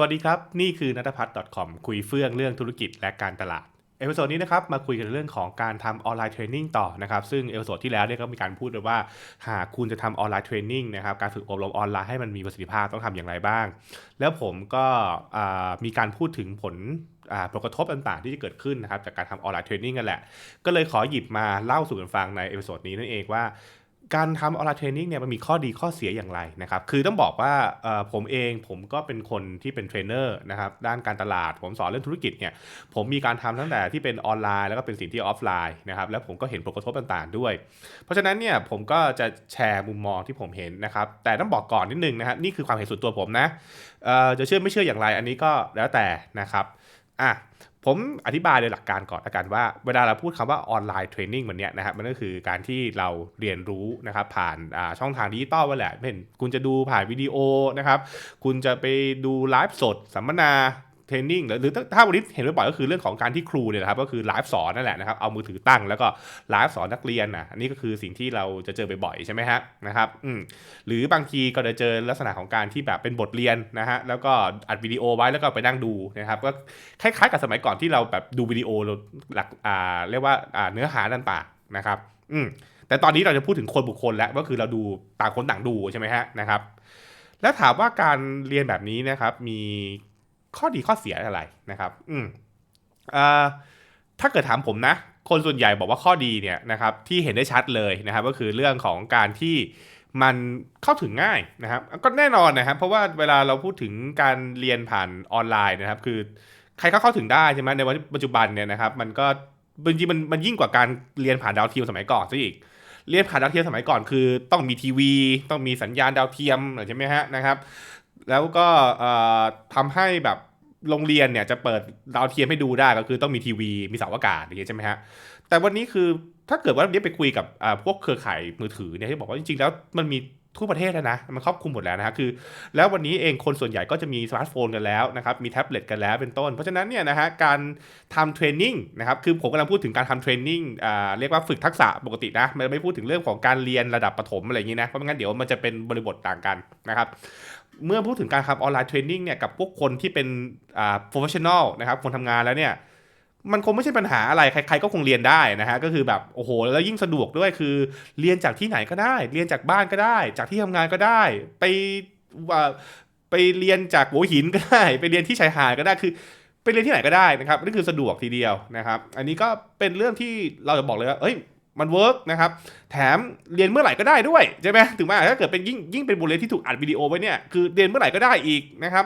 สวัสดีครับ นี่คือนัทพัฒน์ .com คุยเฟื่องเรื่องธุรกิจและการตลาด เอพิโซดนี้นะครับมาคุยกันเรื่องของการทำออนไลน์เทรนนิ่งต่อนะครับซึ่งเอพิโซดที่แล้วเนี่ยก็มีการพูดไปว่า หากคุณจะทำออนไลน์เทรนนิ่งนะครับการฝึกอบรมออนไลน์ให้มันมีประสิทธิภาพต้องทำอย่างไรบ้าง แล้วผมก็มีการพูดถึงผลผลกระทบต่างๆที่จะเกิดขึ้นนะครับจากการทำออนไลน์เทรนนิ่งกันแหละ ก็เลยขอหยิบมาเล่าสู่กันฟังในเอพิโซดนี้นั่นเองว่า การทำออนไลน์เทรนนิ่งเนี่ยมันมีข้อดีข้อเสียอย่างไรนะครับ คือต้องบอกว่าผมเองผมก็เป็นคนที่เป็นเทรนเนอร์นะครับด้านการตลาด ผมสอนเรื่องธุรกิจเนี่ยผมมีการทำตั้งแต่ที่เป็นออนไลน์แล้วก็เป็นสิ่งที่ออฟไลน์นะครับแล้วผมก็เห็นผลกระทบต่างๆด้วย เพราะฉะนั้นเนี่ยผมก็จะแชร์มุมมองที่ผมเห็นนะครับแต่ต้องบอกก่อนนิดนึงนะฮะนี่คือความเห็นส่วนตัวผมนะจะเชื่อไม่เชื่ออย่างไรอันนี้ก็แล้วแต่นะครับอะ ผมอธิบายโดยหลักการก่อนละกันว่าเวลาเราพูดคำว่าออนไลน์เทรนนิ่งมันเนี้ยนะครับมันก็คือการที่เราเรียนรู้นะครับผ่านาช่องทางดิจิตอลว่าแหละเห็นคุณจะดูผ่านวิดีโอนะครับ คุณจะไปดูไลฟ์สดสัมมนา เทรนนิ่งหรือถ้าวันนี้เห็นบ่อยๆก็คือเรื่องของการที่ครูเนี่ยนะครับ ก็คือไลฟ์สอนนั่นแหละนะครับ เอามือถือตั้งแล้วก็ไลฟ์สอนนักเรียนนะอันนี้ก็คือสิ่งที่เราจะเจอบ่อยๆใช่ไหมฮะนะครับอืมหรือบางทีก็จะเจอลักษณะของการที่แบบเป็นบทเรียนนะฮะแล้วก็อัดวิดีโอไว้แล้วก็ไปนั่งดูนะครับก็คล้ายๆ กับสมัยก่อนที่เราแบบดูวิดีโอหลักอ่าเรียกว่าอ่าเนื้อหาต่างๆนะครับอืมแต่ตอนนี้เราจะพูดถึงคนบุคคลแล้วก็คือเราดูต่างคนต่างดูใช่ไหมฮะนะครับแล้วถามว่าการเรียนแบบนี้นะครับมี ข้อดีข้อเสียอะไรนะครับ อืมอ่าถ้าเกิดถามผมนะ คนส่วนใหญ่บอกว่าข้อดีเนี่ยนะครับที่เห็นได้ชัดเลยนะครับ ก็คือเรื่องของการที่มันเข้าถึงง่ายนะครับ ก็แน่นอนนะครับ เพราะว่าเวลาเราพูดถึงการเรียนผ่านออนไลน์นะครับ คือใครก็เข้าถึงได้ใช่ไหมในปัจจุบันเนี่ยนะครับ มันก็จริงมันมันยิ่งกว่าการเรียนผ่านดาวเทียมสมัยก่อนซะอีกเรียนผ่านดาวเทียมสมัยก่อนคือ ต้องมีทีวี ต้องมีสัญญาณดาวเทียมใช่ไหมฮะนะครับ แล้วก็เอ่อทำให้แบบ โรงเรียนเนี่ยจะเปิดดาวเทียมให้ดูได้ก็คือต้องมีทีวีมีเสาอากาศอย่างเงี้ยใช่ไหมฮะแต่วันนี้คือถ้าเกิดว่าเนี้ไปคุยกับพวกเครือข่ายมือถือเนี่ยที่บอกว่าจริงๆแล้วมันมีทั่วประเทศแล้วนะมันครอบคลุมหมดแล้วนะฮะคือแล้ววันนี้เองคนส่วนใหญ่ก็จะมีสมาร์ทโฟนกันแล้วนะครับมีแท็บเล็ตกันแล้วเป็นต้น เพราะฉะนั้นเนี่ยนะฮะการทำเทรนนิ่งนะครับคือผมกำลังพูดถึงการทำเทรนนิ่งอ่าเรียกว่าฝึกทักษะปกตินะมันไม่พูดถึงเรื่องของการเรียนระดับประถมอะไรอย่างนี้นะเพราะไม่งั้นเดี๋ยวมันจะเป็นบริบทต่างกันนะครับ เมื่อพูดถึงการทำออนไลน์เทรนนิ่งเนี่ยกับพวกคนที่เป็นอ่า professional นะครับคนทำงานแล้วเนี่ยมันคงไม่ใช่ปัญหาอะไรใคร ๆ ก็คงเรียนได้นะฮะก็คือแบบโอ้โหแล้วยิ่งสะดวกด้วยคือ เรียนจากที่ไหนก็ได้ เรียนจากบ้านก็ได้ จากที่ทำงานก็ได้ ไปว่าไปเรียนจากหัวหินก็ได้ ไปเรียนที่ชายหาดก็ได้คือ ไปเรียนที่ไหนก็ได้นะครับนี่คือสะดวกทีเดียวนะครับ อันนี้ก็เป็นเรื่องที่เราจะบอกเลยว่าเอ้ย มันเวิร์กนะครับ แถมเรียนเมื่อไหร่ก็ได้ด้วยใช่ไหมถึงแม้ถ้าเกิดเป็นยิ่งยิ่งเป็นบทเรียนที่ถูกอัดวิดีโอไว้เนี่ยคือเรียนเมื่อไหร่ก็ได้อีกนะครับ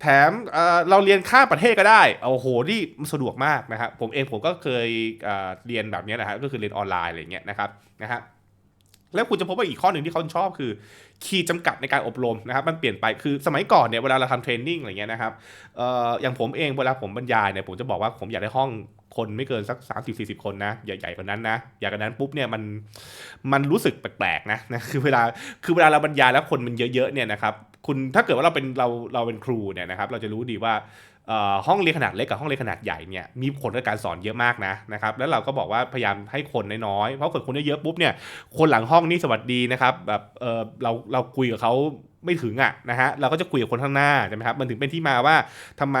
แถมเเราเรียนข้ามประเทศก็ได้โอ้โหนี่สะดวกมากนะครับผมเองผมก็เคยเเรียนแบบนี้นะครับก็คือเรียนออนไลน์อะไรเงี้ยนะครับนะครับ แล้วคุณจะพบว่าอีกข้อหนึ่งที่เขาชอบคือขีดจำกัดในการอบรมนะครับ มันเปลี่ยนไปคือสมัยก่อนเนี่ยเวลาเราทำเทรนนิ่งอะไรเงี้ยนะครับเอ่ออย่างผมเองเวลาผมบรรยายเนี่ยผมจะบอกว่าผมอยากได้ห้องคนไม่เกินสัก 3 0 40 คนนะใหญ่ๆกว่านั้นนะใหญ่กว่านั้นปุ๊บเนี่ยมันมันรู้สึกแปลกๆนะนะคือเวลาคือเวลาเราบรรยายแล้วคนมันเยอะๆเนี่ยนะครับคุณถ้าเกิดว่าเราเป็นเราเราเป็นครูเนี่ยนะครับ เราจะรู้ดีว่า ห้องเรียนขนาดเล็กกับห้องเรียนขนาดใหญ่เนี่ยมีผลกับการสอนเยอะมากนะนะครับแล้วเราก็บอกว่าพยายามให้คนน้อยๆเพราะเกิดคนเยอะๆปุ๊บเนี่ยคนหลังห้องนี่สวัสดีนะครับแบบเออเราเราคุยกับเขา ไม่ถึงอะนะฮะเราก็จะคุยกับคนข้างหน้าใช่ไหมครับมันถึงเป็นที่มาว่าทำไม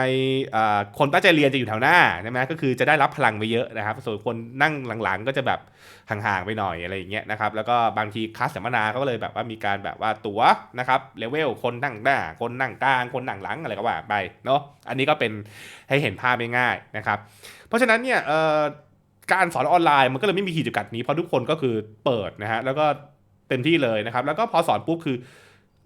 คนตั้งใจเรียนจะอยู่แถวหน้าใช่ไหมก็คือจะได้รับพลังไปเยอะนะครับส่วนคนนั่งหลังๆ ก็จะแบบห่างๆไปหน่อยอะไรอย่างเงี้ยนะครับแล้วก็บางทีคลาสสัมมนาเขาก็เลยแบบว่ามีการแบบว่าตั๋วนะครับเลเวลคนนั่งหน้า คนนั่งกลางคนนั่งหลังอะไรก็ว่าไปเนาะอันนี้ก็เป็นให้เห็นภาพง่ายๆนะครับ เพราะฉะนั้นเนี่ยการสอนออนไลน์มันก็เลยไม่มีขีดจำกัดนี้เพราะทุกคนก็คือเปิดนะฮะแล้วก็เต็มที่เลยนะครับ แล้วก็พอสอนปุ๊บคือ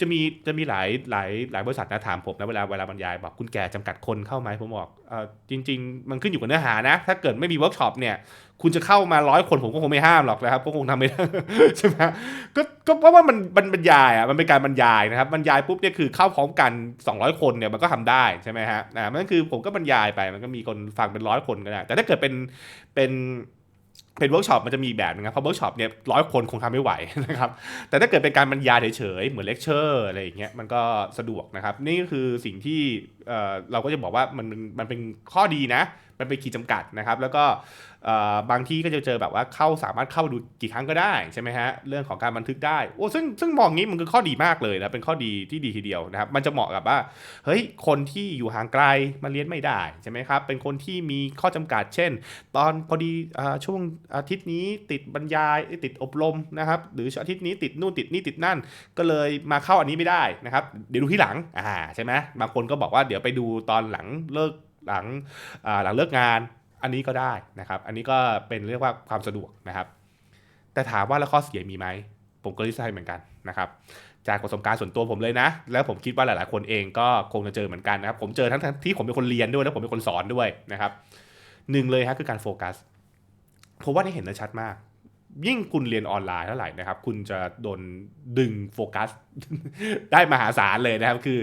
จะมีจะมีหลายหลายหลายบริษัทนะถามผมนะเวลาเวลาบรรยายบอกคุณแก่จำกัดคนเข้าไหมผมบอกอจริง ๆ มันขึ้นอยู่กับเนื้อหานะ ถ้าเกิดไม่มีเวิร์กช็อปเนี่ยคุณจะเข้ามาร้อยคนผมก็คงไม่ห้ามหรอกนะครับก็คงทำไม่ได้ใช่ไหมก็ก็เพราะว่ามันมันบรรยายอะมันเป็นการบรรยายนะครับบรรยายปุ๊บเนี่ยคือเข้าพร้อมกัน 200 คนเนี่ยมันก็ทำได้ใช่ไหมฮะอ่านั่นคือผมก็บรรยายไปมันก็มีคนฟังเป็นร้อยคนก็ได้แต่ถ้าเกิดเป็นเป็น เป็นเวิร์กช็อปมันจะมีแบบนึงครับเพราะเวิร์กช็อปเนี่ยร้อยคนคงทำไม่ไหวนะครับแต่ถ้าเกิดเป็นการบรรยายเฉยๆ เหมือนเลคเชอร์อะไรอย่างเงี้ยมันก็สะดวกนะครับ นี่ก็คือสิ่งที่เอ่อเราก็จะบอกว่ามันมันเป็นข้อดีนะ มันเป็นขีดจำกัดนะครับ แล้วก็บางที่ก็จะเจอแบบว่าเข้าสามารถเข้าดูกี่ครั้งก็ได้ใช่ไหมฮะเรื่องของการบันทึกได้โอ้ซึ่งซึ่งมองงี้มันคือข้อดีมากเลยนะเป็นข้อดีที่ดีทีเดียวนะครับ มันจะเหมาะกับว่าเฮ้ยคนที่อยู่ห่างไกลมาเรียนไม่ได้ใช่ไหมครับเป็นคนที่มีข้อจำกัด เช่น ตอนพอดีอช่วงอาทิตย์นี้ติดบรรยายเอ้ยติดอบรมนะครับหรืออาทิตย์นี้ติดนู่นติดนี่ติดนั่น ก็เลยมาเข้าอันนี้ไม่ได้นะครับเดี๋ยวดูที่หลังอ่าใช่ไหมบางคนก็บอกว่าเดี๋ยวไปดูตอนหลังเลิก หลังหลังเลิกงานอันนี้ก็ได้นะครับ อันนี้ก็เป็นเรียกว่าความสะดวกนะครับ แต่ถามว่าแล้วข้อเสียมีไหม ผมก็ริสให้เหมือนกันนะครับ จากประสบการณ์ส่วนตัวผมเลยนะ แล้วผมคิดว่าหลาย ๆ คนเองก็คงจะเจอเหมือนกันนะครับ ผมเจอทั้งที่ผมเป็นคนเรียนด้วยแล้วผมเป็นคนสอนด้วยนะครับหนึ่งเลยฮะคือการโฟกัส ผมว่านี่เห็นได้ชัดมาก ยิ่งคุณเรียนออนไลน์เท่าไหร่นะครับ คุณจะโดนดึงโฟกัส ได้มหาศาลเลยนะครับ คือ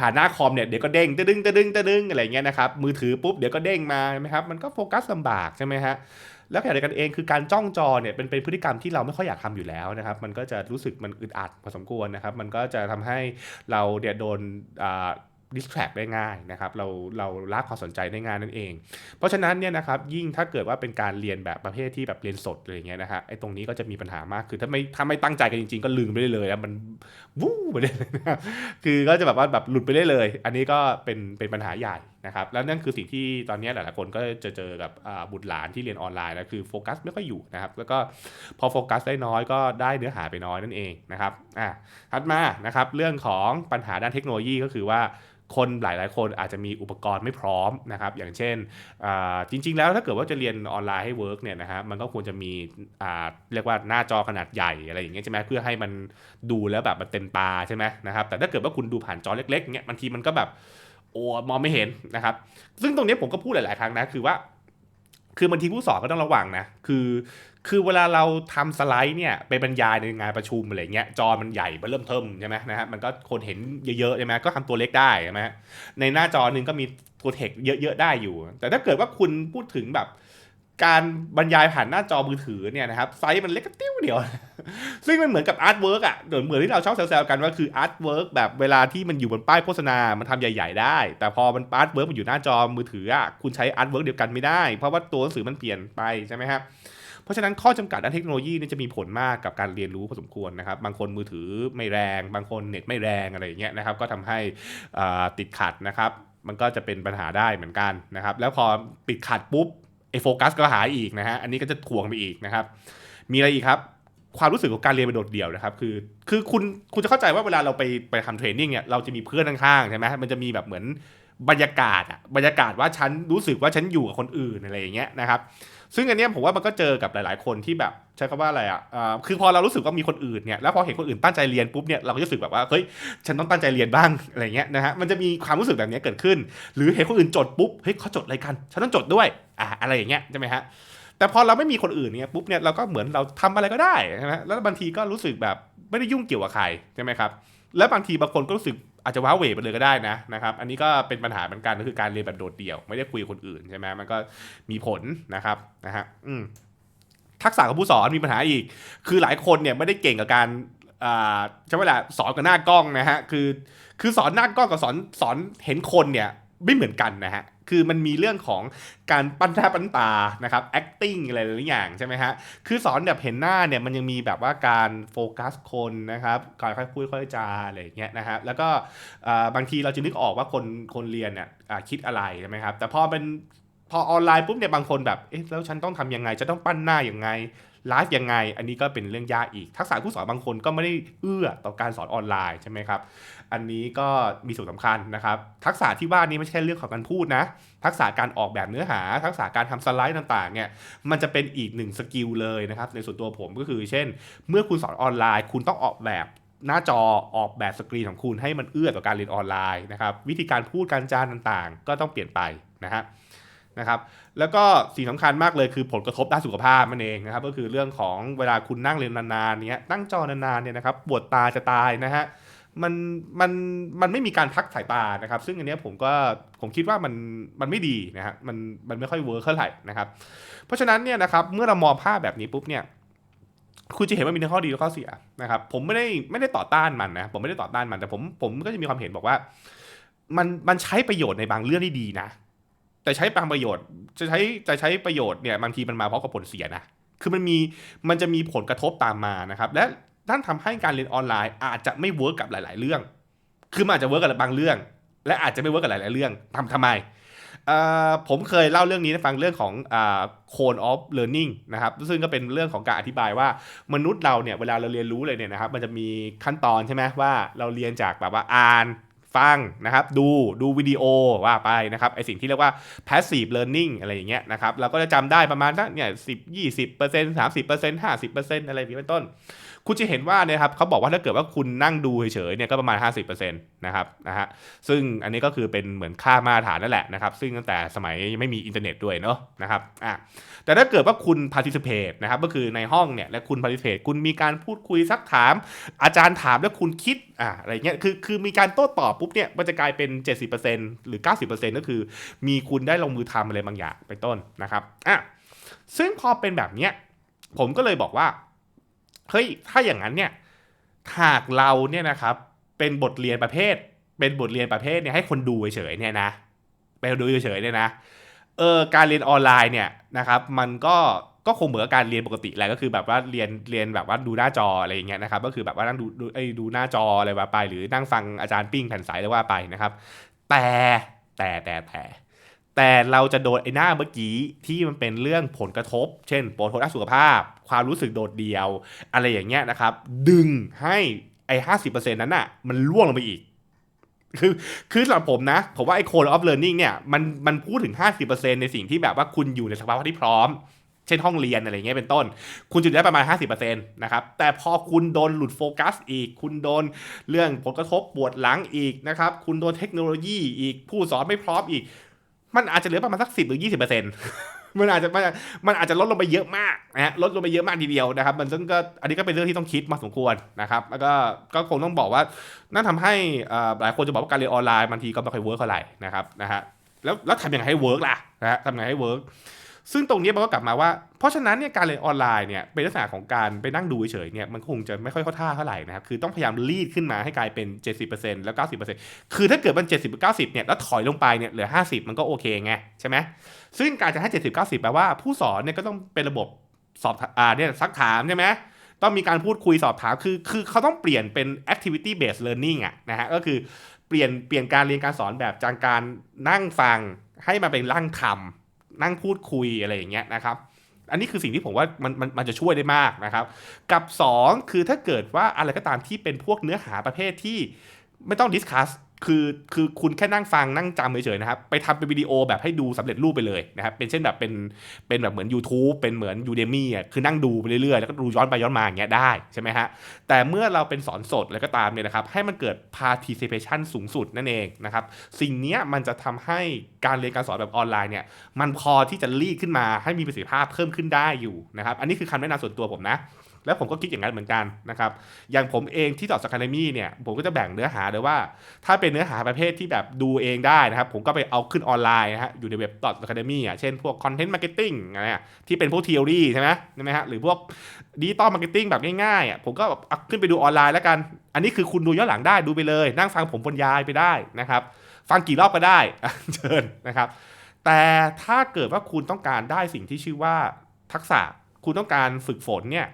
ผ่านหน้าคอมเนี่ยเดี๋ยวก็เด้งตะดึงตะดึงตะดึงอะไรเงี้ยนะครับ มือถือปุ๊บเดี๋ยวก็เด้งมาใช่ไหมครับ มันก็โฟกัสลำบากใช่ไหมฮะ แล้วขณะเดียวกันเองคือการจ้องจอเนี่ยเป็นเป็นพฤติกรรมที่เราไม่ค่อยอยากทำอยู่แล้วนะครับ มันก็จะรู้สึกมันอึดอัดพอสมควรนะครับ มันก็จะทำให้เราเดี๋ยโดนอ่า ดิสแทรกได้ง่ายนะครับเราเราลากความสนใจได้ง่ายนั่นเอง เพราะฉะนั้นเนี่ยนะครับยิ่งถ้าเกิดว่าเป็นการเรียนแบบประเภทที่แบบเรียนสดอะไรเงี้ยนะฮะไอ้ตรงนี้ก็จะมีปัญหามากคือถ้าไม่ถ้าไม่ตั้งใจกันจริงๆ ก็ลืมไปได้เลยนะมันวู้ไปเลยนะครับคือก็จะแบบว่าแบบหลุดไปได้เลย อันนี้ก็เป็นเป็นปัญหาใหญ่ นะครับแล้วนั่นคือสิ่งที่ตอนนี้หลายๆคนก็จะเจอกับบุตรหลานที่เรียนออนไลน์นะคือโฟกัสไม่ค่อยอยู่นะครับแล้วก็พอโฟกัสได้น้อยก็ได้เนื้อหาไปน้อยนั่นเองนะครับอะถัดมานะครับเรื่องของปัญหาด้านเทคโนโลยีก็คือว่าคนหลาย ๆ คนอาจจะมีอุปกรณ์ไม่พร้อมนะครับ อย่างเช่น จริง ๆ แล้วถ้าเกิดว่าจะเรียนออนไลน์ให้เวิร์กเนี่ยนะฮะ มันก็ควรจะมีเรียกว่าหน้าจอขนาดใหญ่อะไรอย่างเงี้ยใช่ไหมเพื่อให้มันดูแล้วแบบมันเต็มตาใช่ไหมนะครับ แต่ถ้าเกิดว่าคุณดูผ่านจอเล็ก ๆเงี้ยบางทีมันก็แบบ โอ้มองไม่เห็นนะครับ ซึ่งตรงนี้ผมก็พูดหลาย ๆ ครั้งนะ คือว่า คือบางทีผู้สอนก็ต้องระวังนะ คือ คือเวลาเราทำสไลด์เนี่ยไปบรรยายในงานประชุมอะไรเงี้ย จอมันใหญ่มันเริ่มเทิมใช่ไหมนะฮะ มันก็คนเห็นเยอะๆใช่ไหมก็ทำตัวเล็กได้ใช่ไหมในหน้าจอหนึ่งก็มีตัวเทคเยอะ ๆ ได้อยู่ แต่ถ้าเกิดว่าคุณพูดถึงแบบ การบรรยายผ่านหน้าจอมือถือเนี่ยนะครับไซส์มันเล็กกระติ้วเดียว ซึ่งมันเหมือนกับอาร์ตเวิร์กอะเหมือนเหมือนที่เราชอบแซวๆกันว่าคืออาร์ตเวิร์กแบบเวลาที่มันอยู่บนป้ายโฆษณา มันทำใหญ่ ๆ ได้ แต่พอมันอาร์ตเวิร์กมันอยู่หน้าจอมือถืออะคุณใช้อาร์ตเวิร์กเดียวกันไม่ได้ เพราะว่าตัวหนังสือมันเปลี่ยนไปใช่ไหมครับเพราะฉะนั้นข้อจำกัดด้านเทคโนโลยีนี่จะมีผลมากกับการเรียนรู้พอสมควรนะครับ บางคนมือถือไม่แรง บางคนเน็ตไม่แรงอะไรอย่างเงี้ยนะครับ ก็ทำให้ติดขัดนะครับ มันก็จะเป็นปัญหาได้เหมือนกันนะครับ แล้วพอติดขัดปุ๊บ โฟกัสก็หายอีกนะฮะอันนี้ก็จะทวงไปอีกนะครับ มีอะไรอีกครับ ความรู้สึกของการเรียนเป็นโดดเดี่ยวนะครับ คือคือคุณคุณจะเข้าใจว่าเวลาเราไปไปทำเทรนนิ่งเนี่ยเราจะมีเพื่อนข้างๆใช่ไหมมันจะมีแบบเหมือนบรรยากาศอะบรรยากาศว่าฉันรู้สึกว่าฉันอยู่กับคนอื่นอะไรอย่างเงี้ยนะครับ ซึ่งอันนี้ผมว่ามันก็เจอกับหลาย ๆ คนที่แบบใช้คำว่าอะไรอะคือพอเรารู้สึกว่ามีคนอื่นเนี่ยแล้วพอเห็นคนอื่นตั้งใจเรียนปุ๊บเนี่ยเราก็จะรู้สึกแบบว่าเฮ้ยฉันต้องตั้งใจเรียนบ้างอะไรเงี้ยนะฮะมันจะมีความรู้สึกแบบนี้เกิดขึ้น หรือเห็นคนอื่นจดปุ๊บเฮ้ยเขาจดอะไรกันฉันต้องจดด้วยอ่าอะไรอย่างเงี้ยใช่ไหมฮะแต่พอเราไม่มีคนอื่นเนี่ยปุ๊บเนี่ยเราก็เหมือนเราทำอะไรก็ได้ใช่ไหมแล้วบางทีก็รู้สึกแบบไม่ได้ยุ่งเกี่ยวกับใครใช่ไหมครับแล้วบางทีบางคนก็รู้สึก อาจจะว้าเหวไปเลยก็ได้นะนะครับอันนี้ก็เป็นปัญหาเหมือนกันก็คือการเรียนแบบโดดเดี่ยว ไม่ได้คุยกับคนอื่นใช่ไหมมันก็มีผลนะครับนะฮะอืมทักษะของผู้สอนมีปัญหาอีก คือหลายคนเนี่ยไม่ได้เก่งกับการอ่าใช้เวลาสอนกับหน้ากล้องนะฮะคือคือสอนหน้ากล้องกับสอนสอนเห็นคนเนี่ยไม่เหมือนกันนะฮะ คือมันมีเรื่องของการปั้นหน้าปั้นตานะครับ acting อะไรหลายอย่างใช่ไหมฮะ คือสอนแบบเห็นหน้าเนี่ยมันยังมีแบบว่าการโฟกัสคนนะครับค่อยพูดค่อยจาอะไรอย่างเงี้ยนะฮะแล้วก็บางทีเราจะนึกออกว่าคนคนเรียนเนี่ยคิดอะไรใช่ไหมครับ แต่พอเป็นพอออนไลน์ปุ๊บเนี่ยบางคนแบบ เอ๊ะแล้วฉันต้องทำยังไง จะต้องปั้นหน้ายังไงไลฟ์ยังไง อันนี้ก็เป็นเรื่องยากอีก ทักษะผู้สอนบางคนก็ไม่ได้เอื้อต่อการสอนออนไลน์ใช่ไหมครับ อันนี้ก็มีส่วนสำคัญนะครับ ทักษะที่ว่านี้ไม่ใช่เรื่องของการพูดนะ ทักษะการออกแบบเนื้อหา ทักษะการทำสไลด์ต่างๆเนี่ยมันจะเป็นอีกหนึ่งสกิลเลยนะครับ ในส่วนตัวผมก็คือ เช่น เมื่อคุณสอนออนไลน์ คุณต้องออกแบบหน้าจอออกแบบสกรีนของคุณให้มันเอื้อต่อการเรียนออนไลน์นะครับวิธีการพูดการจานต่างๆ ก็ต้องเปลี่ยนไปนะฮะนะครับแล้วก็สิ่งสำคัญมากเลยคือผลกระทบด้านสุขภาพนั่นเองนะครับก็คือเรื่องของเวลาคุณนั่งเรียนนานๆเนี้ยตั้งจอนานๆเนี่ยนะครับปวดตาจะตายนะฮะ มันมันมันไม่มีการพักสายตานะครับ ซึ่งอันนี้ผมก็ผมคิดว่ามันมันไม่ดีนะฮะมันมันไม่ค่อยเวิร์คเท่าไหร่นะครับ เพราะฉะนั้นเนี่ยนะครับเมื่อเรามองภาพแบบนี้ปุ๊บเนี่ยคุณจะเห็นว่ามีทั้งข้อดีและข้อเสียนะครับ ผมไม่ได้ไม่ได้ต่อต้านมันนะผมไม่ได้ต่อต้านมันแต่ผมผมก็จะมีความเห็นบอกว่า มันมันใช้ประโยชน์ในบางเรื่องได้ดีนะ แต่ใช้บางประโยชน์จะใช้จะใช้ประโยชน์เนี่ยบางทีมันมาเพร้อมกับผลเสียนะคือมันมีมันจะมีผลกระทบตามมานะครับ และ นั่นทำให้การเรียนออนไลน์ อาจจะไม่เวิร์กกับหลาย ๆ เรื่อง คือมันอาจจะเวิร์กกับบางเรื่อง และอาจจะไม่เวิร์กกับหลาย ๆ เรื่องทำทำไม ผมเคยเล่าเรื่องนี้ให้ฟังเรื่องของอ่า cone of learning นะครับ ซึ่งก็เป็นเรื่องของการอธิบายว่ามนุษย์เราเนี่ยเวลาเราเรียนรู้เลยเนี่ยนะครับ มันจะมีขั้นตอนใช่ไหมว่าเราเรียนจากแบบว่าอ่านฟังนะครับดูดูวิดีโอว่าไปนะครับไอสิ่งที่เรียกว่า passive learning อะไรอย่างเงี้ยนะครับเราก็จะจำได้ประมาณสักเนี่ยสิบยี่สิบเปอร์เซ็นต์สามสิบเปอร์เซ็นต์ห้าสิบเปอร์เซ็นต์อะไรอย่างนี้เป็นต้น คุณจะเห็นว่าเนี่ยครับเขาบอกว่าถ้าเกิดว่าคุณนั่งดูเฉยๆเนี่ยก็ประมาณ 50%นะครับนะฮะซึ่งอันนี้ก็คือเป็นเหมือนค่ามาตรฐานนั่นแหละนะครับ ซึ่งตั้งแต่สมัยไม่มีอินเทอร์เน็ตด้วยเนาะนะครับอะแต่ถ้าเกิดว่าคุณ participate นะครับก็คือในห้องเนี่ยและคุณ participate คุณมีการพูดคุยซักถาม อาจารย์ถามแล้วคุณคิดอะอะไรเงี้ยคือคือมีการโต้ตอบปุ๊บเนี่ยมันจะกลายเป็น 70%หรือ 90%ก็คือ มีคุณได้ลงมือทำอะไรบางอย่างเป็นต้นนะครับอะซึ่งพอเป็นแบบเนี้ยผมก็เลยบอกว่า เฮ้ยถ้าอย่างนั้นเนี่ยหากเราเนี่ยนะครับเป็นบทเรียนประเภท เป็นบทเรียนประเภทเนี่ยให้คนดูเฉยๆเนี่ยนะไปดูเฉยๆเนี่ยนะเออการเรียนออนไลน์เนี่ยนะครับมันก็ก็คงเหมือนกับการเรียนปกติแหละก็คือแบบว่าเรียนเรียนแบบว่าดูหน้าจออะไรอย่างเงี้ยนะครับก็คือแบบว่านั่งดูดูไอ้ดูหน้าจออะไรว่าไป หรือนั่งฟังอาจารย์ปิ้งแผ่นใสเลยว่าไปนะครับ แต่แต่แต่แต่ แต่เราจะโดนไอ้หน้าเมื่อกี้ที่มันเป็นเรื่องผลกระทบ เช่นผลกระทบด้านสุขภาพ ความรู้สึกโดดเดี่ยว อะไรอย่างเงี้ยนะครับ ดึงให้ไอ้ห้าสิบเปอร์เซ็นต์นั้นน่ะมันล่วงลงไปอีก คือคือสำหรับผมนะ ผมว่าไอ้ code of learning เนี่ยมันมันพูดถึง50%ในสิ่งที่แบบว่าคุณอยู่ในสภาวะที่พร้อม เช่นห้องเรียนอะไรเงี้ยเป็นต้น คุณจะได้ประมาณ 50%นะครับแต่พอคุณโดนหลุดโฟกัสอีก คุณโดนเรื่องผลกระทบปวดหลังอีกนะครับคุณโดนเทคโนโลยีอีกผู้สอนไม่พร้อมอีก มันอาจจะเหลือประมาณสักสิบหรือยี่สิบเปอร์เซ็นต์มันอาจจะมันมันอาจจะลดลงไปเยอะมากนะฮะลดลงไปเยอะมากทีเดียวนะครับ มันซึ่งก็อันนี้ก็เป็นเรื่องที่ต้องคิดมาสมควรนะครับ แล้วก็ก็คงต้องบอกว่านั่นทำให้หลายคนจะบอกว่าการเรียนออนไลน์บางทีก็ไม่ค่อยเวิร์กเท่าไหร่นะครับนะฮะแล้วแล้วทำยังไงให้เวิร์กล่ะนะฮะทำยังไงให้เวิร์ก ซึ่งตรงนี้มันก็กลับมาว่า เพราะฉะนั้นเนี่ยการเรียนออนไลน์เนี่ยเป็นลักษณะของการไปนั่งดูเฉยๆเนี่ยมันคงจะไม่ค่อยเข้าท่าเท่าไหร่นะครับคือต้องพยายามรีดขึ้นมาให้กลายเป็น 70%แล้ว 90%คือถ้าเกิดมัน 70 90เนี่ยแล้วถอยลงไปเนี่ยเหลือ 50 มันก็โอเคไงใช่ไหมซึ่งการจะให้ 70 90แปลว่าผู้สอนเนี่ยก็ต้องเป็นระบบสอบอ่าเนี่ยซักถามใช่ไหมต้องมีการพูดคุยสอบถามคือคือเขาต้องเปลี่ยนเป็น activity based learning อะนะฮะก็คือเปลี่ยนเปลี่ยนการเรียนการสอนแบบจากการนั่งฟังให้มาเป็นร่างทำ นั่งพูดคุยอะไรอย่างเงี้ยนะครับ อันนี้คือสิ่งที่ผมว่ามันมันมันจะช่วยได้มากนะครับ กับ 2 คือถ้าเกิดว่าอะไรก็ตามที่เป็นพวกเนื้อหาประเภทที่ไม่ต้องดิสคัส คือคือคุณแค่นั่งฟังนั่งจำเฉยๆนะครับ ไปทำเป็นวิดีโอแบบให้ดูสำเร็จรูปไปเลยนะครับ เป็นเช่นแบบเป็นเป็นแบบเหมือน YouTube เป็นเหมือน Udemy อะคือนั่งดูไปเรื่อยๆ แล้วก็ดูย้อนไปย้อนมาอย่างเงี้ยได้ใช่ไหมฮะ แต่เมื่อเราเป็นสอนสดอะไรก็ตามเนี่ยนะครับ ให้มันเกิด participation สูงสุดนั่นเองนะครับ สิ่งนี้มันจะทำให้การเรียนการสอนแบบออนไลน์เนี่ยมันพอที่จะรีดขึ้นมาให้มีประสิทธิภาพเพิ่มขึ้นได้อยู่นะครับ อันนี้คือคำแนะนำส่วนตัวผมนะ แล้วผมก็คิดอย่างนั้นเหมือนกันนะครับ อย่างผมเองที่ต่อสคาเดมี่เนี่ย ผมก็จะแบ่งเนื้อหาเลยว่า ถ้าเป็นเนื้อหาประเภทที่แบบดูเองได้นะครับ ผมก็ไปเอาขึ้นออนไลน์นะฮะ อยู่ในเว็บต่อสคาเดมี่อะ เช่นพวกคอนเทนต์มาร์เก็ตติ้งอะไรอะที่เป็นพวกทีโอรีใช่ไหมใช่ไหมฮะ หรือพวกดิจิตอลมาร์เก็ตติ้งแบบง่ายๆอะ ผมก็ขึ้นไปดูออนไลน์แล้วกัน อันนี้คือคุณดูย้อนหลังได้ดูไปเลย นั่งฟังผมบรรยายไปได้นะครับ ฟังกี่รอบก็ได้ เชิญนะครับ แต่ถ้าเกิดว่าคุณต้องการได้สิ่งที่ชื่อว่าทักษะ คุณต้องการฝึกฝนเนี่ย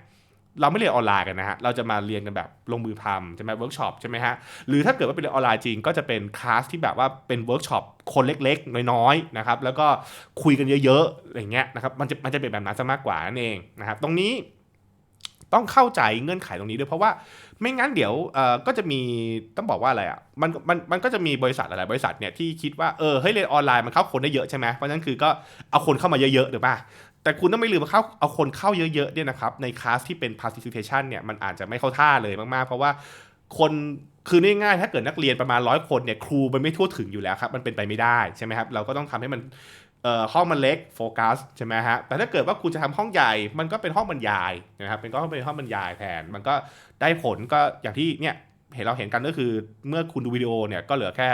เราไม่เรียนออนไลน์กันนะฮะ เราจะมาเรียนกันแบบลงมือทำใช่ไหมเวิร์กช็อปใช่ไหมฮะ หรือถ้าเกิดว่าเป็นออนไลน์จริงก็จะเป็นคลาสที่แบบว่าเป็นเวิร์กช็อปคนเล็กๆ น้อยๆนะครับ แล้วก็คุยกันเยอะๆอะไรเงี้ยนะครับ มันจะมันจะเป็นแบบนั้นซะมากกว่านั่นเองนะครับ ตรงนี้ต้องเข้าใจเงื่อนไขตรงนี้ด้วยเพราะว่าไม่งั้นเดี๋ยวเอ่อก็จะมีต้องบอกว่าอะไรอะมันมันมันก็จะมีบริษัทหลายบริษัทเนี่ยที่คิดว่าเออเฮ้ยเรียนออนไลน์มันเข้าคนได้เยอะใช่ไหมเพราะฉะนั้นคือก็เอาคนเข้ามาเยอะๆถูกป่ะ แต่คุณต้องไม่ลืมว่าเข้าเอาคนเข้าเยอะๆเนี่ยนะครับในคลาสที่เป็น participation เนี่ยมันอาจจะไม่เข้าท่าเลยมากๆ เพราะว่าคนคือง่ายๆถ้าเกิดนักเรียนประมาณร้อยคนเนี่ยครูมันไม่ทั่วถึงอยู่แล้วครับมันเป็นไปไม่ได้ใช่ไหมครับเราก็ต้องทำให้มันห้องมันเล็กโฟกัสใช่ไหมฮะแต่ถ้าเกิดว่าคุณจะทำห้องใหญ่มันก็เป็นห้องบรรยายนะครับเป็นก็เป็นห้องบรรยายแทนมันก็ได้ผลก็อย่างที่เนี่ยเห็นเราเห็นกันก็คือเมื่อคุณดูวิดีโอเนี่ยก็เหลือแค่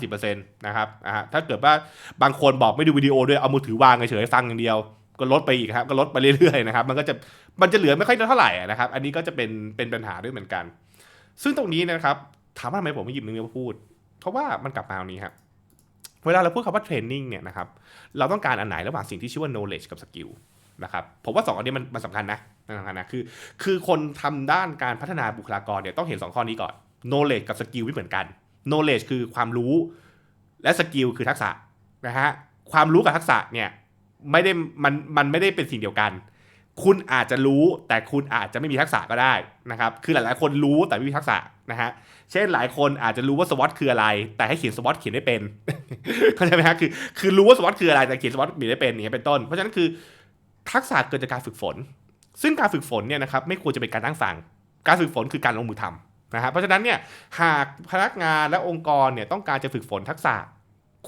50%นะครับอ่าฮะถ้าเกิดว่าบางคนบอกไม่ดูวิดีโอด้วยเอามือถือวางเฉยๆฟังอย่างเดียว ก็ลดไปอีกครับก็ลดไปเรื่อยๆนะครับมันก็จะมันจะเหลือไม่ค่อยเท่าไหร่นะครับ อันนี้ก็จะเป็นเป็นปัญหาด้วยเหมือนกัน ซึ่งตรงนี้นะครับถามว่าทำไมผมไม่หยิบเรื่องนี้มาพูด เพราะว่ามันกลับมาตรงนี้ครับเวลาเราพูดคำว่าเทรนนิ่งเนี่ยนะครับเราต้องการอันไหนระหว่างสิ่งที่ชื่อว่า knowledge กับ skill นะครับผมว่าสองอันนี้มันมันสำคัญนะสำคัญนะคือคือคนทำด้านการพัฒนาบุคลากรเนี่ยต้องเห็น 2 ข้อนี้ก่อน knowledge กับ skill ไม่เหมือนกัน knowledge คือความรู้ และ skill คือทักษะนะฮะความรู้กับทักษะเนี่ย ไม่ได้มันมันไม่ได้เป็นสิ่งเดียวกัน คุณอาจจะรู้แต่คุณอาจจะไม่มีทักษะก็ได้นะครับคือหลายๆคนรู้แต่ไม่มีทักษะนะฮะเช่นหลายคนอาจจะรู้ว่าสวอตคืออะไร แต่ให้เขียนสวอตเขียนไม่เป็นเข้าใจไหมฮะคือคือรู้ว่าสวอตคืออะไรแต่เขียนสวอตเขียนไม่เป็นอย่างเงี้เป็นต้น เพราะฉะนั้นคือทักษะเกิดจากการฝึกฝน ซึ่งการฝึกฝนเนี่ยนะครับไม่ควรจะเป็นการนั่งฟัง การฝึกฝนคือการลงมือทำนะฮะเพราะฉะนั้นเนี่ยหากพนักงานและองค์กรเนี่ยต้องการจะฝึกฝนทักษะ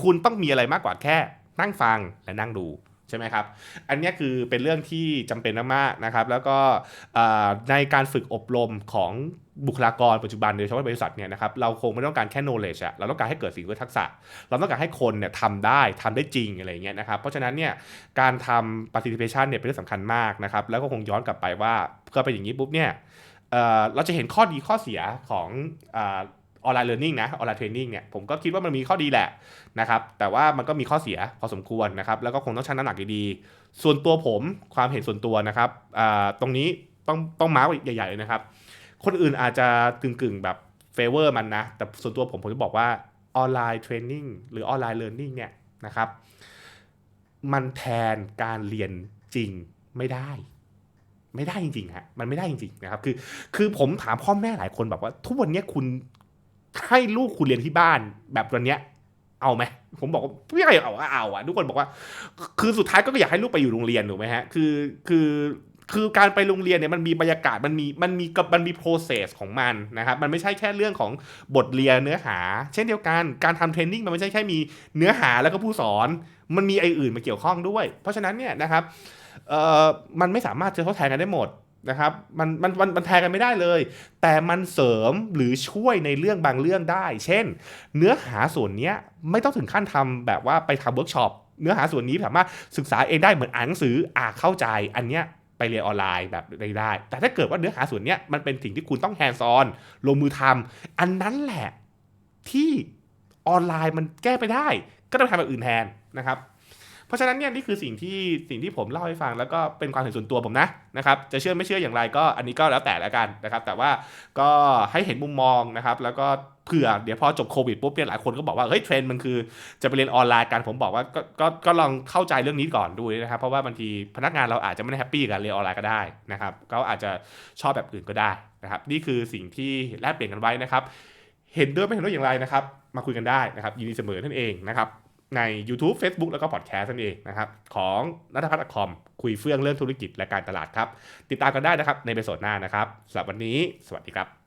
คุณต้องมีอะไรมากกว่าแค่นั่งฟังและนั่งดู ช่ไหมครับ อันนี้คือเป็นเรื่องที่จำเป็นมากๆนะครับ แล้วก็ในการฝึกอบรมของบุคลากรปัจจุบันโดยเฉพาะบริษัทเนี่ยนะครับเราคงไม่ต้องการแค่ knowledge อะเราต้องการให้เกิดสิ่งที่ทักษะ เราต้องการให้คนเนี่ยทำได้ทำได้จริงอะไรเงี้ยนะครับเพราะฉะนั้นเนี่ยการทำ participation เนี่ยเป็นเรื่องสำคัญมากนะครับแล้วก็คงย้อนกลับไปว่าก็เป็นอย่างนี้ปุ๊บเนี่ยเราจะเห็นข้อดีข้อเสียของ ออนไลน์เรียนรู้นะออนไลน์เทรนนิ่งเนี่ยผมก็คิดว่ามันมีข้อดีแหละนะครับแต่ว่ามันก็มีข้อเสียพอสมควรนะครับแล้วก็คงต้องชั่งน้ำหนักดีๆส่วนตัวผมความเห็นส่วนตัวนะครับตรงนี้ต้องต้องมาร์กใหญ่ๆเลยนะครับ คนอื่นอาจจะกึ่งๆแบบเฟเวอร์มันนะ แต่ส่วนตัวผมผมจะบอกว่าออนไลน์เทรนนิ่งหรือออนไลน์เรียนรู้เนี่ยนะครับ มันแทนการเรียนจริงไม่ได้ ไม่ได้จริงๆฮะมันไม่ได้จริงๆนะครับ คือคือผมถามพ่อแม่หลายคนแบบว่า ทุกวันเนี้ยคุณ ให้ลูกคุณเรียนที่บ้านแบบวันเนี้ยเอาไหมผมบอกว่าไม่ใครเอาเอาอะทุกคนบอกว่า คือสุดท้ายก็อยากให้ลูกไปอยู่โรงเรียนถูกไหมฮะคือคือคือการไปโรงเรียนเนี่ยมันมีบรรยากาศมันมีมันมีกับมันมี process ของมันนะครับมันไม่ใช่แค่เรื่องของบทเรียนเนื้อหา เช่นเดียวกันการทำเทรนนิ่งมันไม่ใช่แค่มีเนื้อหาแล้วก็ผู้สอน มันมีไออื่นมาเกี่ยวข้องด้วย เพราะฉะนั้นเนี่ยนะครับเอ่อมันไม่สามารถจะทดแทนกันได้หมด นะครับมันมันมันมันแทนกันไม่ได้เลย แต่มันเสริมหรือช่วยในเรื่องบางเรื่องได้ เช่น เนื้อหาส่วนนี้ไม่ต้องถึงขั้นทำแบบว่าไปทำเวิร์กช็อปเนื้อหาส่วนนี้สามารถศึกษาเองได้เหมือนอ่านหนังสืออ่าเข้าใจอันเนี้ยไปเรียนออนไลน์แบบได้ได้แต่ถ้าเกิดว่าเนื้อหาส่วนนี้มันเป็นสิ่งที่คุณต้องแฮนด์ซอนลงมือทำอันนั้นแหละที่ออนไลน์มันแก้ไปได้ ก็ต้องทำแบบอื่นแทนนะครับ ราะฉะนั้นเนี่ยนี่คือสิ่งที่สิ่งที่ผมเล่าให้ฟังแล้วก็เป็นความเห็นส่วนตัวผมนะนะครับจะเชื่อไม่เชื่ออย่างไรก็อันนี้ก็แล้วแต่ละกันนะครับ แต่ว่าก็ให้เห็นมุมมองนะครับ แล้วก็เผื่อเดี๋ยวพอจบโควิดปุ๊บเนี่ยหลายคนก็บอกว่าเฮ้ยเทรนด์มันคือจะไปเรียนออนไลน์กันผมบอกว่าก็ก็ก็ลองเข้าใจเรื่องนี้ก่อนดูนะครับ เพราะว่าบางทีพนักงานเราอาจจะไม่ได้แฮปปี้กับเรียนออนไลน์ก็ได้นะครับก็อาจจะชอบแบบอื่นก็ได้นะครับ นี่คือสิ่งที่แลกเปลี่ยนกันไว้นะครับ เห็นด้วยไม่เห็นด้วยอย่างไรนะครับ มาคุยกันได้นะครับ ยินดีเสมอนั่นเองนะครับ ใน YouTube Facebook แล้วก็พอดแคสต์นั่นเองนะครับของนัทพัฒน์คอมคุยเฟื่องเรื่องธุรกิจและการตลาดครับ ติดตามกันได้นะครับในเบสโซดหน้านะครับสำหรับวันนี้ สวัสดีครับ